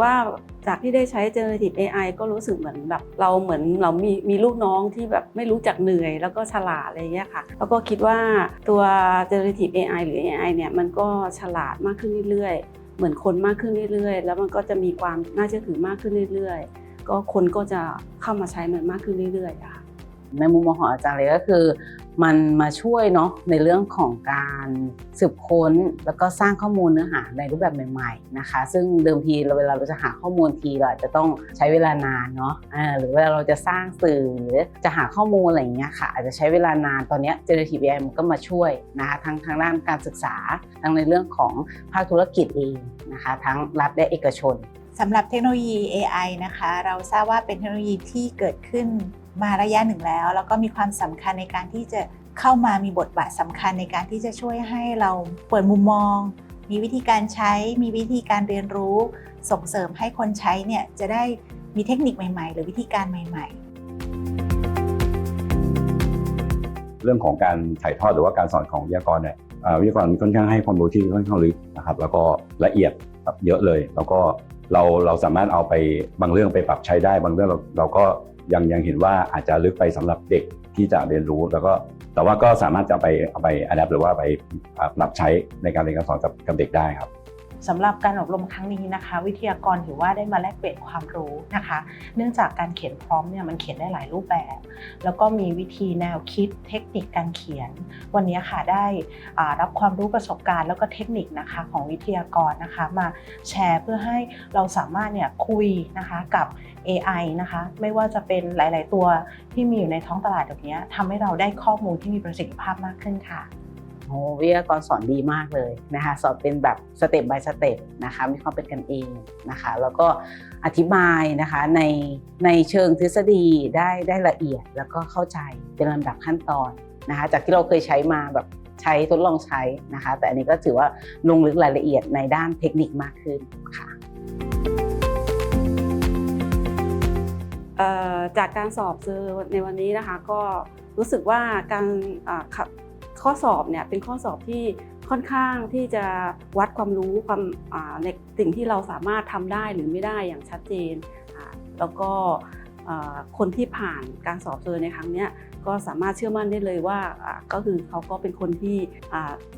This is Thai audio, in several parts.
ว่าจากที่ได้ใช้ generative AI ก็รู้สึกเหมือนแบบเราเหมือนเรามีมีลูกน้องที่แบบไม่รู้จักเหนื่อย แล้วก็ฉลาดอะไรอย่างเงี้ยค่ะ แล้วก็คิดว่าตัว generative AI หรือ AI เนี่ยมันก็ฉลาดมากขึ้นเรื่อยๆ เหมือนคนมากขึ้นเรื่อยๆ แล้วมันก็จะมีความน่าเชื่อถือมากขึ้นเรื่อยๆ ก็คนก็จะเข้ามาใช้มันมากขึ้นเรื่อยๆค่ะในมุมมองของอาจารย์เลยก็คือ มันมาช่วยเนาะในเรื่องของการสืบค้นแล้วก็สร้างข้อมูลเนื้อหาในรูปแบบใหม่ๆนะคะ ซึ่งเดิมทีเราเวลาเราจะหาข้อมูลทีเราอาจจะต้องใช้เวลานานเนาะหรือเวลาเราจะสร้างสื่อจะหาข้อมูลอะไรอย่างเงี้ยค่ะ อาจจะใช้เวลานานตอนนี้ generative AI มันก็มาช่วยนะคะทั้งทางด้านการศึกษาทั้งในเรื่องของภาคธุรกิจเองนะคะทั้งรัฐและเอกชนสำหรับเทคโนโลยี AI นะคะ เราทราบว่าเป็นเทคโนโลยีที่เกิดขึ้น มาระยะหนึ่งแล้ว แล้วก็มีความสำคัญในการที่จะเข้ามามีบทบาทสำคัญในการที่จะช่วยให้เราเปิดมุมมอง มีวิธีการใช้ มีวิธีการเรียนรู้ ส่งเสริมให้คนใช้เนี่ยจะได้มีเทคนิคใหม่ ๆ หรือวิธีการใหม่ ๆ เรื่องของการถ่ายทอดหรือว่าการสอนของวิทยากรเนี่ยวิทยากรค่อนข้างให้ความรู้ที่ค่อนข้างลึกนะครับ แล้วก็ละเอียดเยอะเลย แล้วก็เราเราสามารถเอาไปบางเรื่องไปปรับใช้ได้ บางเรื่องเราเราก็ ยังยังเห็นว่าอาจจะลึกไปสำหรับเด็กที่จะเรียนรู้แล้วก็แต่ว่าก็สามารถจะไปเอาไปอัดแอปหรือว่าไปปรับใช้ในการเรียนการสอนกับกับเด็กได้ครับ สำหรับการอบรมครั้งนี้นะคะ วิทยากรถือว่าได้มาแลกเปลี่ยนความรู้นะคะ เนื่องจากการเขียนพร้อมเนี่ยมันเขียนได้หลายรูปแบบ แล้วก็มีวิธีแนวคิดเทคนิคการเขียน วันนี้ค่ะได้รับความรู้ประสบการณ์ แล้วก็เทคนิคนะคะของวิทยากรนะคะ มาแชร์เพื่อให้เราสามารถเนี่ยคุยนะคะกับ AI นะคะไม่ว่าจะเป็นหลาย ๆ ตัวที่มีอยู่ในท้องตลาดแบบนี้ทำให้เราได้ข้อมูลที่มีประสิทธิภาพมากขึ้นค่ะ โอ้วิทยากรสอนดีมากเลยนะคะสอนเป็นแบบสเต็ป by สเต็ปนะคะมีความเป็นกันเองนะคะแล้วก็อธิบายนะคะในในเชิงทฤษฎีได้ได้ละเอียดแล้วก็เข้าใจเป็นลำดับขั้นตอนนะคะจากที่เราเคยใช้มาแบบใช้ทดลองใช้นะคะ แต่อันนี้ก็ถือว่าลงลึกรายละเอียดในด้านเทคนิคมากขึ้นค่ะเอ่อจากการสอบเจอในวันนี้นะคะก็รู้สึกว่าการขับ ข้อสอบเนี่ยเป็นข้อสอบที่ค่อนข้างที่จะวัดความรู้ความในสิ่งที่เราสามารถทำได้หรือไม่ได้อย่างชัดเจน แล้วก็คนที่ผ่านการสอบเจอในครั้งนี้ก็สามารถเชื่อมั่นได้เลยว่าก็คือเขาก็เป็นคนที่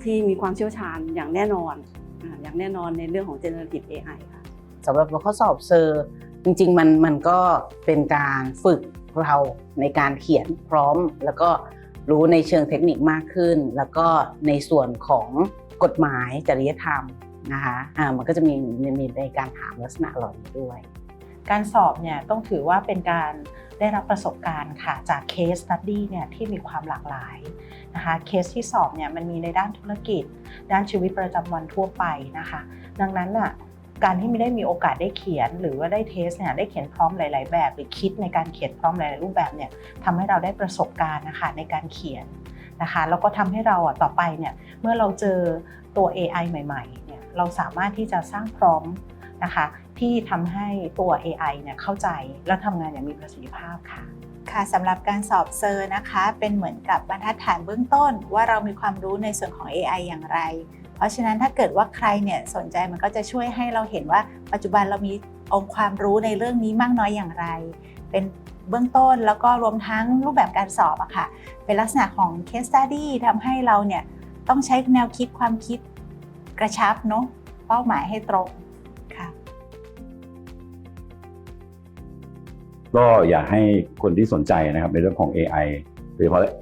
ที่มีความเชี่ยวชาญอย่างแน่นอนออย่างแน่นอนในเรื่องของ generative AI ค่ะสำหรับข้อสอบเซอร์จริงๆมันมันก็เป็นการฝึกเราในการเขียนพร้อมแล้วก็ รู้ในเชิงเทคนิคมากขึ้น แล้วก็ในส่วนของกฎหมายจริยธรรมนะคะอ่ามันก็จะมีมีในการถามลักษณะเหล่านี้ด้วย การสอบเนี่ยต้องถือว่าเป็นการได้รับประสบการณ์ค่ะจากเคสตัดดี้เนี่ยที่มีความหลากหลายนะคะเคสที่สอบเนี่ยมันมีในด้านธุรกิจ ด้านชีวิตประจำวันทั่วไปนะคะ ดังนั้นน่ะ การที่ไม่ได้มีโอกาสได้เขียน หรือว่าได้เทสเนี่ยได้เขียนพร้อมหลาย ๆ แบบ หรือคิดในการเขียนพร้อมหลาย ๆ รูปแบบเนี่ยทำให้เราได้ประสบการณ์นะคะในการเขียนนะคะแล้วก็ทำให้เราอะต่อไปเนี่ยเมื่อเราเจอตัว AI ใหม่ๆเนี่ยเราสามารถที่จะสร้างพร้อมนะคะที่ทำให้ตัว AI เนี่ยเข้าใจและทำงานอย่างมีประสิทธิภาพค่ะค่ะสำหรับการสอบเซอร์นะคะ เป็นเหมือนกับบรรทัดฐานเบื้องต้น ว่าเรามีความรู้ในส่วนของ AI อย่างไร เพราะฉะนั้นถ้าเกิดว่าใครเนี่ยสนใจมันก็จะช่วยให้เราเห็นว่า ปัจจุบันเรามีองค์ความรู้ในเรื่องนี้มากน้อยอย่างไร เป็นเบื้องต้นแล้วก็รวมทั้งรูปแบบการสอบอะค่ะ เป็นลักษณะของ case study ทำให้เราเนี่ยต้องใช้แนวคิดความคิดกระชับเนาะเป้าหมายให้ตรงค่ะ ก็อยากให้คนที่สนใจนะครับในเรื่องของ AI โดยเฉพาะเอ่อ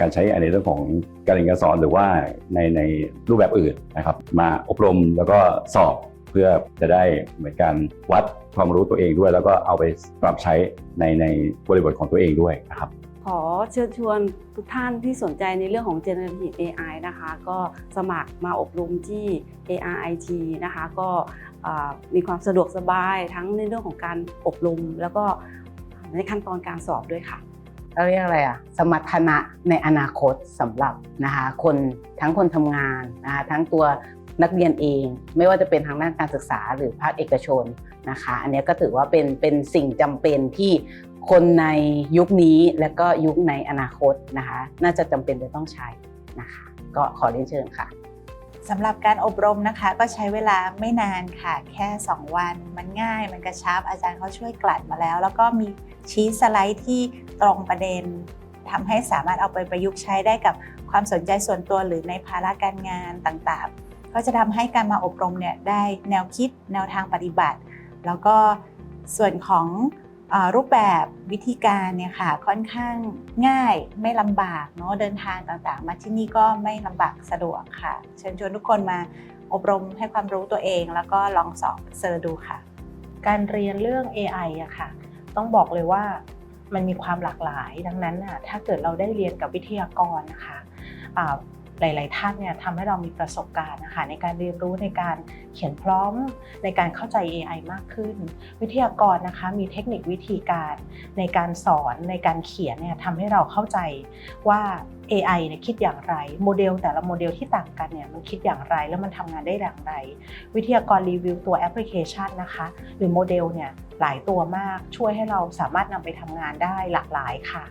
การใช้ในเรื่องของการเรียนการสอนหรือว่าในในรูปแบบอื่นนะครับ มาอบรมแล้วก็สอบเพื่อจะได้เหมือนการวัดความรู้ตัวเองด้วย แล้วก็เอาไปปรับใช้ในในบริบทของตัวเองด้วยนะครับ ขอเชิญชวนทุกท่านที่สนใจในเรื่องของ generative AI นะคะ ก็สมัครมาอบรมที่ ARIT นะคะ ก็มีความสะดวกสบายทั้งในเรื่องของการอบรม แล้วก็ในขั้นตอนการสอบด้วยค่ะ เราเรียกอะไรอะสมรรถนะในอนาคตสำหรับนะคะคนทั้งคนทำงานนะคะทั้งตัวนักเรียนเอง ไม่ว่าจะเป็นทางด้านการศึกษาหรือภาคเอกชนนะคะ อันนี้ก็ถือว่าเป็นเป็นสิ่งจำเป็นที่คนในยุคนี้และก็ยุคในอนาคตนะคะ น่าจะจำเป็นจะต้องใช้นะคะ ก็ขอเรียนเชิญค่ะ สำหรับการอบรมนะคะ ก็ใช้เวลาไม่นานค่ะ แค่ 2 วัน มันง่าย มันกระชับอาจารย์เขาช่วยกลั่นมาแล้ว แล้วก็มีชี้สไลด์ที่ตรงประเด็นทำให้สามารถเอาไปประยุกต์ใช้ได้กับความสนใจส่วนตัวหรือในภาระการงานต่างๆ ก็จะทำให้การมาอบรมเนี่ยได้แนวคิดแนวทางปฏิบัติ แล้วก็ส่วนของ รูปแบบวิธีการเนี่ยค่ะค่อนข้างง่ายไม่ลำบากเนาะเดินทางต่างๆ มาที่นี่ก็ไม่ลำบากสะดวกค่ะ เชิญชวนทุกคนมาอบรมให้ความรู้ตัวเอง แล้วก็ลองสอบเซอร์ดูค่ะ การเรียนเรื่อง AI อะค่ะ ต้องบอกเลยว่ามันมีความหลากหลายดังนั้นน่ะถ้าเกิดเราได้เรียนกับวิทยากรนะคะ หลาย ๆ ท่านเนี่ยทำให้เรามีประสบการณ์นะคะในการเรียนรู้ในการเขียนพร้อมในการเข้าใจ AI มากขึ้น วิทยากรนะคะมีเทคนิควิธีการในการสอนในการเขียนเนี่ยทำให้เราเข้าใจว่า AI เนี่ยคิดอย่างไรโมเดลแต่ละโมเดลที่ต่างกันเนี่ยมันคิดอย่างไรแล้วมันทำงานได้อย่างไร วิทยากรรีวิวตัวแอปพลิเคชันนะคะ หรือโมเดลเนี่ยหลายตัวมากช่วยให้เราสามารถนำไปทำงานได้หลากหลายค่ะ